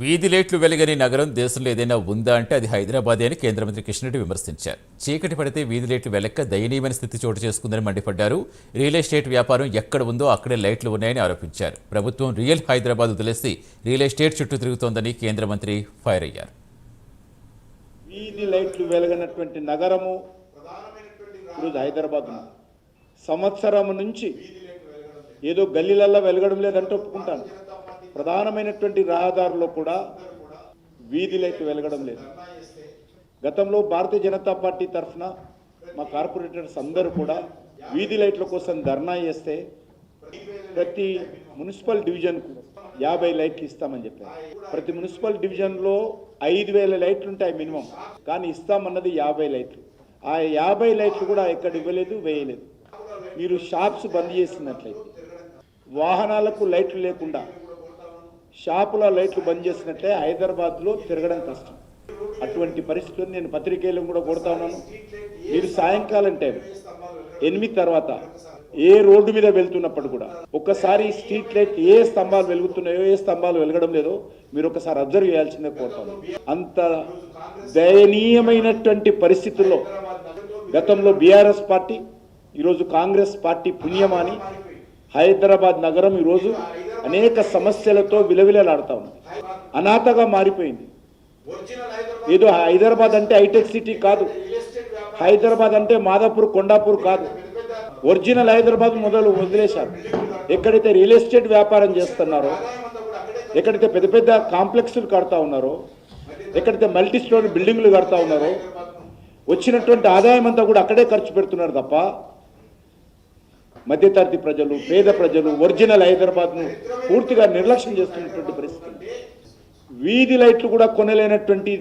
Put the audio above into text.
వీధి లైట్లు వెలగని నగరం దేశంలో ఏదైనా ఉందా అంటే అది హైదరాబాదే అని కేంద్ర మంత్రి కిషన్ విమర్శించారు. చీకటి పడితే వీధి లైట్లు వెలక్క దయనీయమైన స్థితి చోటు చేసుకుందని మండిపడ్డారు. రియల్ ఎస్టేట్ వ్యాపారం ఎక్కడ ఉందో అక్కడే లైట్లు ఉన్నాయని ఆరోపించారు. ప్రభుత్వం రియల్ హైదరాబాద్ వదిలేసి రియల్ ఎస్టేట్ చుట్టూ తిరుగుతోందని కేంద్ర మంత్రి ఫైర్ అయ్యారు. వీధి లైట్లు వెలగనటువంటి నగరము ఈరోజు హైదరాబాద్ సంవత్సరం నుంచి ఏదో గల్లీలల్లో వెలగడం లేదంటే ఒప్పుకుంటాను. ప్రధానమైనటువంటి రహదారుల్లో కూడా వీధి లైట్లు వెలగడం లేదు. గతంలో భారతీయ జనతా పార్టీ తరఫున మా కార్పొరేటర్స్ అందరూ కూడా వీధి లైట్ల కోసం ధర్నా చేస్తే ప్రతి మున్సిపల్ డివిజన్కు యాభై లైట్లు ఇస్తామని చెప్పారు. ప్రతి మున్సిపల్ డివిజన్లో ఐదు వేల లైట్లు ఉంటాయి మినిమం కానీ ఇస్తామన్నది యాభై లైట్లు. ఆ యాభై లైట్లు కూడా ఎక్కడ ఇవ్వలేదు వేయలేదు. మీరు షాప్స్ బంద్ చేసినట్లయితే వాహనాలకు లైట్లు లేకుండా షాపుల లైట్లు బంద్ చేసినట్లే హైదరాబాద్లో తిరగడం కష్టం. అటువంటి పరిస్థితుల్లో నేను పత్రికేయులను కూడా కొడతా ఉన్నాను. మీరు సాయంకాలం టైం ఎనిమిది తర్వాత ఏ రోడ్డు మీద వెళ్తున్నప్పుడు కూడా ఒక్కసారి స్ట్రీట్ లైట్ ఏ స్తంభాలు వెలుగుతున్నాయో ఏ స్తంభాలు వెలగడం లేదో మీరు ఒకసారి అబ్జర్వ్ చేయాల్సిందే కోరుతాను అంత దయనీయమైనటువంటి పరిస్థితుల్లో గతంలో బీఆర్ఎస్ పార్టీ ఈరోజు కాంగ్రెస్ పార్టీ పుణ్యమాని హైదరాబాద్ నగరం ఈరోజు అనేక సమస్యలతో విలవిలలాడుతూ. ఉంది అనాథగా మారిపోయింది. ఏదో హైదరాబాద్ అంటే హైటెక్ సిటీ కాదు. హైదరాబాద్ అంటే మాదాపూర్ కొండాపూర్ కాదు. ఒరిజినల్ హైదరాబాద్ మొదలు వదిలేశారు. ఎక్కడైతే రియల్ ఎస్టేట్ వ్యాపారం చేస్తున్నారో ఎక్కడైతే పెద్ద పెద్ద కాంప్లెక్స్లు కడతా ఉన్నారో ఎక్కడైతే మల్టీ స్టోరీ బిల్డింగ్లు కడతా ఉన్నారో వచ్చినటువంటి ఆదాయం అంతా కూడా అక్కడే ఖర్చు పెడుతున్నారు తప్ప మధ్యతరగతి ప్రజలు పేద ప్రజలు ఒరిజినల్ హైదరాబాద్ను పూర్తిగా నిర్లక్ష్యం చేస్తున్నటువంటి పరిస్థితి. వీధి లైట్లు కూడా కొనలేనటువంటి